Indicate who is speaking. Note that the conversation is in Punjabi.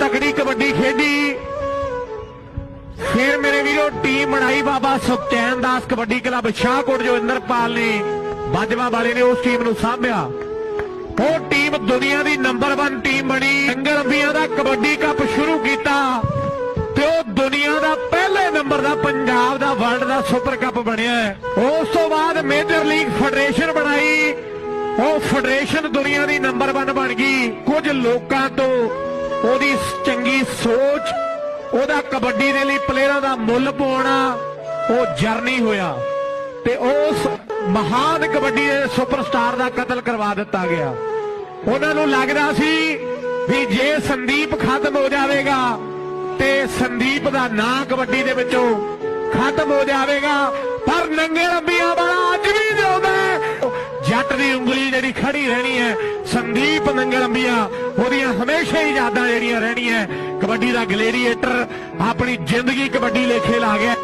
Speaker 1: ਤਕੜੀ ਕਬੱਡੀ ਖੇਡੀ। ਫਿਰ ਮੇਰੇ ਵੀਰੋ ਟੀਮ ਬਣਾਈ ਬਾਬਾ ਸੁਖਚੈਨ ਦਾਸ ਕਬੱਡੀ ਕਲੱਬ ਸ਼ਾਹਕੋਟ, ਜੋ ਇੰਦਰਪਾਲ ਨੇ ਬਾਜਵਾ ਵਾਲੇ ਨੇ ਉਸ ਟੀਮ ਨੂੰ ਸਾਂਭਿਆ। ਉਹ ਟੀਮ ਦੁਨੀਆ ਦੀ ਨੰਬਰ 1 ਟੀਮ ਬਣੀ। ਅੰਗਲ ਅੰਬੀਆਂ ਦਾ ਕਬੱਡੀ ਕੱਪ ਸ਼ੁਰੂ ਕੀਤਾ ਤੇ ਉਹ ਦੁਨੀਆ ਦਾ ਪਹਿਲੇ ਨੰਬਰ ਦਾ, ਪੰਜਾਬ ਦਾ ਵਰਲਡ ਦਾ ਸੁਪਰ ਕੱਪ ਬਣਿਆ। ਉਸ ਤੋਂ ਬਾਅਦ ਮੇਜਰ ਲੀਗ ਫੈਡਰੇਸ਼ਨ ਬਣਾਈ। ਉਹ ਫੈਡਰੇਸ਼ਨ ਦੁਨੀਆ ਦੀ ਨੰਬਰ 1 ਬਣ ਗਈ। ਕੁਝ ਲੋਕਾਂ ਤੋਂ ਉਹਦੀ ਚੰਗੀ ਸੋਚ, ਉਹਦਾ ਕਬੱਡੀ ਦੇ ਲਈ ਪਲੇਅਰਾਂ ਦਾ ਮੁੱਲ ਪਾਉਣਾ, ਉਹ ਜਰਨੀ ਹੋਇਆ। ਤੇ ਉਸ ਮਹਾਨ ਕਬੱਡੀ ਦੇ ਸੁਪਰਸਟਾਰ ਦਾ ਕਤਲ ਕਰਵਾ ਦਿੱਤਾ ਗਿਆ। ਉਹਨਾਂ ਨੂੰ ਲੱਗਦਾ ਸੀ ਵੀ ਜੇ ਸੰਦੀਪ ਖਤਮ ਹੋ ਜਾਵੇਗਾ, ਤੇ ਸੰਦੀਪ ਦਾ ਨਾਂ ਕਬੱਡੀ ਦੇ ਵਿੱਚੋਂ ਖਤਮ ਹੋ ਜਾਵੇਗਾ। ਪਰ ਨੰਗੇ ਲੰਬੀਆਂ ਵਾਲਾ ਅੱਜ ਵੀ ਜਿਉਂਦਾ। ਜੱਟ ਦੀ ਉਂਗਲੀ ਜਿਹੜੀ ਖੜੀ ਰਹਿਣੀ ਹੈ, ਸੰਦੀਪ ਨੰਗੇ ਲੰਬੀਆਂ ਉਹਦੀਆਂ ਹਮੇਸ਼ਾ ਹੀ ਯਾਦਾਂ ਜਿਹੜੀਆਂ ਰਹਿਣੀਆਂ ਕਬੱਡੀ ਦਾ ਗਲੇਰੀਏਟਰ ਆਪਣੀ ਜ਼ਿੰਦਗੀ ਕਬੱਡੀ ਲੇਖੇ ਲਾ ਗਿਆ।